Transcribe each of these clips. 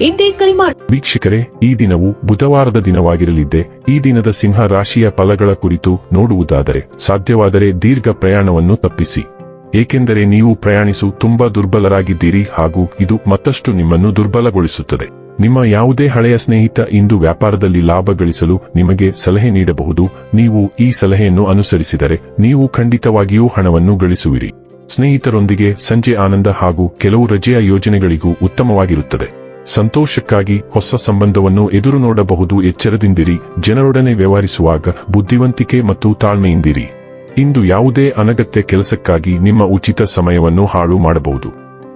ಇಂದೇ ಕರೆ ಮಾಡಿ. ವೀಕ್ಷಕರೇ, ಈ ದಿನವು ಬುಧವಾರದ ದಿನವಾಗಿರಲಿದ್ದೆ, ಈ ದಿನದ ಸಿಂಹ ರಾಶಿಯ ಫಲಗಳ ಕುರಿತು ನೋಡುವುದಾದರೆ, ಸಾಧ್ಯವಾದರೆ ದೀರ್ಘ ಪ್ರಯಾಣವನ್ನು ತಪ್ಪಿಸಿ. ಏಕೆಂದರೆ ನೀವು ಪ್ರಯಾಣಿಸು ತುಂಬಾ ದುರ್ಬಲರಾಗಿದ್ದೀರಿ ಹಾಗೂ ಇದು ಮತ್ತಷ್ಟು ನಿಮ್ಮನ್ನು ದುರ್ಬಲಗೊಳಿಸುತ್ತದೆ. ನಿಮ್ಮ ಯಾವುದೇ ಹಳೆಯ ಸ್ನೇಹಿತ ಇಂದು ವ್ಯಾಪಾರದಲ್ಲಿ ಲಾಭ ಗಳಿಸಲು ನಿಮಗೆ ಸಲಹೆ ನೀಡಬಹುದು. ನೀವು ಈ ಸಲಹೆಯನ್ನು ಅನುಸರಿಸಿದರೆ ನೀವು ಖಂಡಿತವಾಗಿಯೂ ಹಣವನ್ನು ಗಳಿಸುವಿರಿ. ಸ್ನೇಹಿತರೊಂದಿಗೆ ಸಂಜೆ ಆನಂದ ಹಾಗೂ ಕೆಲವು ರಜೆಯ ಯೋಜನೆಗಳಿಗೂ ಉತ್ತಮವಾಗಿರುತ್ತದೆ. ಸಂತೋಷಕ್ಕಾಗಿ ಹೊಸ ಸಂಬಂಧವನ್ನು ಎದುರು ನೋಡಬಹುದು ಎಚ್ಚರದಿಂದಿರಿ. ಜನರೊಡನೆ ವ್ಯವಹರಿಸುವಾಗ ಬುದ್ಧಿವಂತಿಕೆ ಮತ್ತು ತಾಳ್ಮೆಯಿಂದಿರಿ. ಇಂದು ಯಾವುದೇ ಅನಗತ್ಯ ಕೆಲಸಕ್ಕಾಗಿ ನಿಮ್ಮ ಉಚಿತ ಸಮಯವನ್ನು ಹಾಳು ಮಾಡಬಹುದು.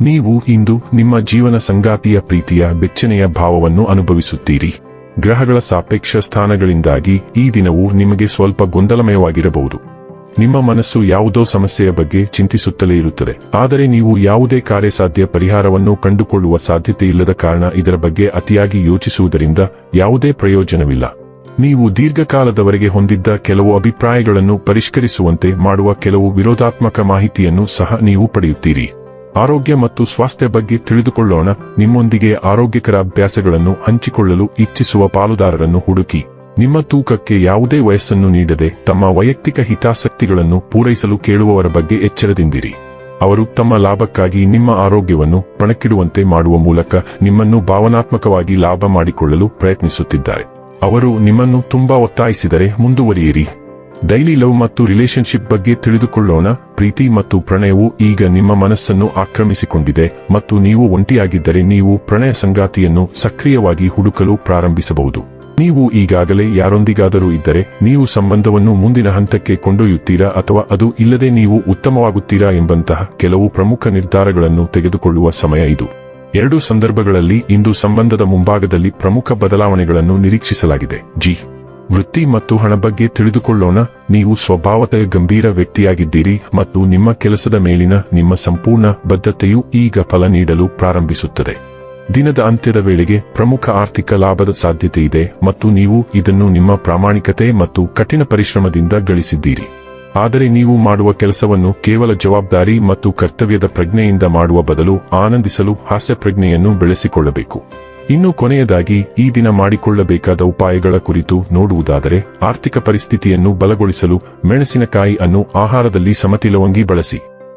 ನೀವು ಇಂದು ನಿಮ್ಮ ಜೀವನ ಸಂಗಾತಿಯ ಪ್ರೀತಿಯ ಬೆಚ್ಚನೆಯ ಭಾವವನ್ನು ಅನುಭವಿಸುತ್ತೀರಿ. ಗ್ರಹಗಳ ಸಾಪೇಕ್ಷ ಸ್ಥಾನಗಳಿಂದಾಗಿ ಈ ದಿನವು ನಿಮಗೆ ಸ್ವಲ್ಪ ಗೊಂದಲಮಯವಾಗಿರಬಹುದು. ನಿಮ್ಮ ಮನಸ್ಸು ಯಾವುದೋ ಸಮಸ್ಯೆಯ ಬಗ್ಗೆ ಚಿಂತಿಸುತ್ತಲೇ ಇರುತ್ತದೆ. ಆದರೆ ನೀವು ಯಾವುದೇ ಕಾರ್ಯಸಾಧ್ಯ ಪರಿಹಾರವನ್ನು ಕಂಡುಕೊಳ್ಳುವ ಸಾಧ್ಯತೆ ಇಲ್ಲದ ಕಾರಣ ಇದರ ಬಗ್ಗೆ ಅತಿಯಾಗಿ ಯೋಚಿಸುವುದರಿಂದ ಯಾವುದೇ ಪ್ರಯೋಜನವಿಲ್ಲ. ನೀವು ದೀರ್ಘಕಾಲದವರೆಗೆ ಹೊಂದಿದ್ದ ಕೆಲವು ಅಭಿಪ್ರಾಯಗಳನ್ನು ಪರಿಷ್ಕರಿಸುವಂತೆ ಮಾಡುವ ಕೆಲವು ವಿರೋಧಾತ್ಮಕ ಮಾಹಿತಿಯನ್ನು ಸಹ ನೀವು ಪಡೆಯುತ್ತೀರಿ. ಆರೋಗ್ಯ ಮತ್ತು ಸ್ವಾಸ್ಥ್ಯ ಬಗ್ಗೆ ತಿಳಿದುಕೊಳ್ಳೋಣ. ನಿಮ್ಮೊಂದಿಗೆ ಆರೋಗ್ಯಕರ ಅಭ್ಯಾಸಗಳನ್ನು ಹಂಚಿಕೊಳ್ಳಲು ಇಚ್ಛಿಸುವ ಪಾಲುದಾರರನ್ನು ಹುಡುಕಿ. ನಿಮ್ಮ ತೂಕಕ್ಕೆ ಯಾವುದೇ ವಯಸ್ಸನ್ನು ನೀಡದೆ ತಮ್ಮ ವೈಯಕ್ತಿಕ ಹಿತಾಸಕ್ತಿಗಳನ್ನು ಪೂರೈಸಲು ಕೇಳುವವರ ಬಗ್ಗೆ ಎಚ್ಚರದಿಂದಿರಿ. ಅವರು ತಮ್ಮ ಲಾಭಕ್ಕಾಗಿ ನಿಮ್ಮ ಆರೋಗ್ಯವನ್ನು ಪಣಕ್ಕಿಡುವಂತೆ ಮಾಡುವ ಮೂಲಕ ನಿಮ್ಮನ್ನು ಭಾವನಾತ್ಮಕವಾಗಿ ಲಾಭ ಮಾಡಿಕೊಳ್ಳಲು ಪ್ರಯತ್ನಿಸುತ್ತಿದ್ದಾರೆ. ಅವರು ನಿಮ್ಮನ್ನು ತುಂಬಾ ಒತ್ತಾಯಿಸಿದರೆ ಮುಂದುವರಿಯಿರಿ. ಡೈಲಿ ಲವ್ ಮತ್ತು ರಿಲೇಶನ್ಶಿಪ್ ಬಗ್ಗೆ ತಿಳಿದುಕೊಳ್ಳೋಣ. ಪ್ರೀತಿ ಮತ್ತು ಪ್ರಣಯವು ಈಗ ನಿಮ್ಮ ಮನಸ್ಸನ್ನು ಆಕ್ರಮಿಸಿಕೊಂಡಿದೆ ಮತ್ತು ನೀವು ಒಂಟಿಯಾಗಿದ್ದರೆ ನೀವು ಪ್ರಣಯ ಸಂಗಾತಿಯನ್ನು ಸಕ್ರಿಯವಾಗಿ ಹುಡುಕಲು ಪ್ರಾರಂಭಿಸಬಹುದು. ನೀವು ಈಗಾಗಲೇ ಯಾರೊಂದಿಗಾದರೂ ಇದ್ದರೆ ನೀವು ಸಂಬಂಧವನ್ನು ಮುಂದಿನ ಹಂತಕ್ಕೆ ಕೊಂಡೊಯ್ಯುತ್ತೀರಾ ಅಥವಾ ಅದು ಇಲ್ಲದೆ ನೀವು ಉತ್ತಮವಾಗುತ್ತೀರಾ ಎಂಬಂತಹ ಕೆಲವು ಪ್ರಮುಖ ನಿರ್ಧಾರಗಳನ್ನು ತೆಗೆದುಕೊಳ್ಳುವ ಸಮಯ ಇದು. ಎರಡು ಸಂದರ್ಭಗಳಲ್ಲಿ ಇಂದು ಸಂಬಂಧದ ಮುಂಭಾಗದಲ್ಲಿ ಪ್ರಮುಖ ಬದಲಾವಣೆಗಳನ್ನು ನಿರೀಕ್ಷಿಸಲಾಗಿದೆ. ಜಿ. ವೃತ್ತಿ ಮತ್ತು ಹಣ ಬಗ್ಗೆ ತಿಳಿದುಕೊಳ್ಳೋಣ. ನೀವು ಸ್ವಭಾವತಃ ಗಂಭೀರ ವ್ಯಕ್ತಿಯಾಗಿದ್ದೀರಿ ಮತ್ತು ನಿಮ್ಮ ಕೆಲಸದ ಮೇಲಿನ ನಿಮ್ಮ ಸಂಪೂರ್ಣ ಬದ್ಧತೆಯು ಈಗ ಫಲ ನೀಡಲು ಪ್ರಾರಂಭಿಸುತ್ತದೆ. ದಿನದ ಅಂತ್ಯದ ವೇಳೆಗೆ ಪ್ರಮುಖ ಆರ್ಥಿಕ ಲಾಭದ ಸಾಧ್ಯತೆ ಇದೆ ಮತ್ತು ನೀವು ಇದನ್ನು ನಿಮ್ಮ ಪ್ರಾಮಾಣಿಕತೆ ಮತ್ತು ಕಠಿಣ ಪರಿಶ್ರಮದಿಂದ ಗಳಿಸಿದ್ದೀರಿ. ಆದರೆ ನೀವು ಮಾಡುವ ಕೆಲಸವನ್ನು ಕೇವಲ ಜವಾಬ್ದಾರಿ ಮತ್ತು ಕರ್ತವ್ಯದ ಪ್ರಜ್ಞೆಯಿಂದ ಮಾಡುವ ಬದಲು ಆನಂದಿಸಲು ಹಾಸ್ಯ ಪ್ರಜ್ಞೆಯನ್ನು ಬೆಳೆಸಿಕೊಳ್ಳಬೇಕು. ಇನ್ನು ಕೊನೆಯದಾಗಿ, ಈ ದಿನ ಮಾಡಿಕೊಳ್ಳಬೇಕಾದ ಉಪಾಯಗಳ ಕುರಿತು ನೋಡುವುದಾದರೆ, ಆರ್ಥಿಕ ಪರಿಸ್ಥಿತಿಯನ್ನು ಬಲಗೊಳಿಸಲು ಮೆಣಸಿನಕಾಯಿ ಅನ್ನು ಆಹಾರದಲ್ಲಿ ಸಮತಿಲವಂಗಿ ಬಳಸಿ.